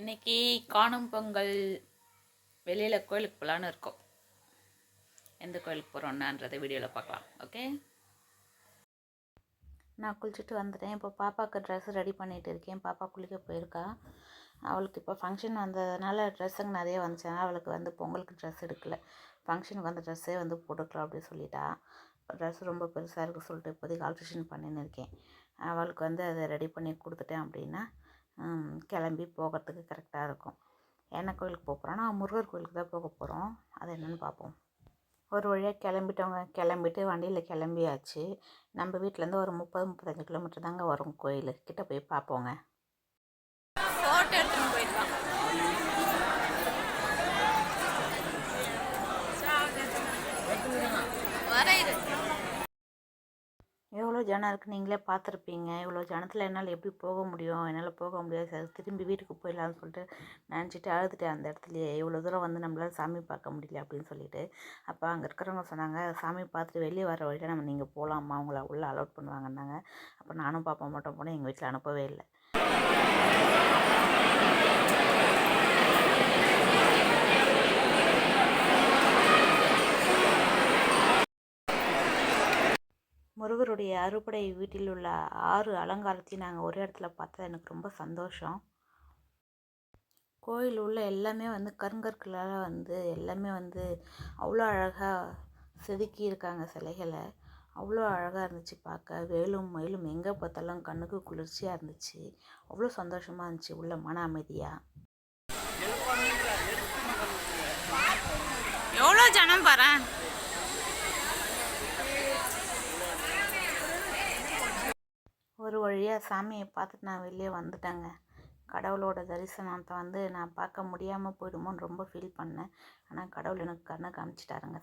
இன்னைக்கு காணும் பொங்கல் வெளியில் கோயிலுக்கு போகலான்னு இருக்கோம். எந்த கோயிலுக்கு போகிறோன்னான்றதை வீடியோவில் பார்க்கலாம். ஓகே நான் குளிச்சுட்டு வந்துட்டேன். இப்போ பாப்பாவுக்கு ட்ரெஸ் ரெடி பண்ணிகிட்டு இருக்கேன். பாப்பா குளிக்க போயிருக்கா. அவளுக்கு இப்போ ஃபங்க்ஷன் வந்ததுனால ட்ரெஸ்ஸுங்க நிறைய வந்துச்சுன்னா அவளுக்கு வந்து பொங்கலுக்கு ட்ரெஸ் எடுக்கல. ஃபங்க்ஷனுக்கு வந்து ட்ரெஸ்ஸே வந்து போட்டுக்கலாம் அப்படின்னு சொல்லிட்டா. ட்ரெஸ் ரொம்ப பெருசாக இருக்குது சொல்லிட்டு இப்போதைக்கு ஆல்ட்ரேஷன் பண்ணின்னு இருக்கேன். அவளுக்கு வந்து அதை ரெடி பண்ணி கொடுத்துட்டேன் அப்படின்னா கிளம்பி போகிறதுக்கு கரெக்டாக இருக்கும். என்ன கோயிலுக்கு போக போகிறோன்னா முருகர் கோயிலுக்கு தான் போக போகிறோம் அது என்னென்னு பார்ப்போம் ஒரு வழியாக கிளம்பிட்டவங்க கிளம்பிட்டு வண்டியில் கிளம்பியாச்சு. நம்ம வீட்டிலேருந்து ஒரு முப்பது முப்பத்தஞ்சு கிலோமீட்டர் தாங்க வரும் கோயில். கிட்டே போய் பார்ப்போங்க ஃபோட்டோ எடுத்துகிட்டு போயிடலாம். ஜனம் இருக்குது நீங்களே பார்த்துருப்பீங்க. இவ்வளோ ஜனத்தில் என்னால் எப்படி போக முடியும்? என்னால் போக முடியாது. சரி திரும்பி வீட்டுக்கு போயிடலாம்னு சொல்லிட்டு நினச்சிட்டு அழுதுட்டேன் அந்த இடத்துலையே. இவ்வளோ தூரம் வந்து நம்மளால் சாமி பார்க்க முடியல அப்படின்னு சொல்லிட்டு. அப்போ அங்கே இருக்கிறவங்க சொன்னாங்க சாமி பார்த்துட்டு வெளியே வர வழியில் நம்ம நீங்கள் போகலாமா அவங்கள உள்ளே அலோட் பண்ணுவாங்கன்னாங்க. அப்போ நானும் பாப்பா மட்டும் போனேன். எங்கள் வீட்டில் அனுப்பவே இல்லை. முருகருடைய அறுபடை வீட்டில் உள்ள ஆறு அலங்காரத்தையும் நாங்கள் ஒரே இடத்துல பார்த்தா எனக்கு ரொம்ப சந்தோஷம். கோயில் உள்ள எல்லாமே வந்து கருங்கற்களால் வந்து எல்லாமே வந்து அவ்வளோ அழகாக செதுக்கி இருக்காங்க சிலைகளை. அவ்வளோ அழகாக இருந்துச்சு பார்க்க. வேலும் மயிலும் எங்கே பார்த்தாலும் கண்ணுக்கு குளிர்ச்சியாக இருந்துச்சு. அவ்வளோ சந்தோஷமாக இருந்துச்சு உள்ள மன அமைதியாக எவ்வளோ ஜனம் பாரு. ஒரு வழியாக சாமியை பார்த்துட்டு நான் வெளியே வந்துட்டேங்க. கடவுளோட தரிசனத்தை வந்து நான் பார்க்க முடியாமல் போயிடுமோன்னு ரொம்ப ஃபீல் பண்ணேன். ஆனால் கடவுள் எனக்கு கண்ணை காமிச்சிட்டாருங்க.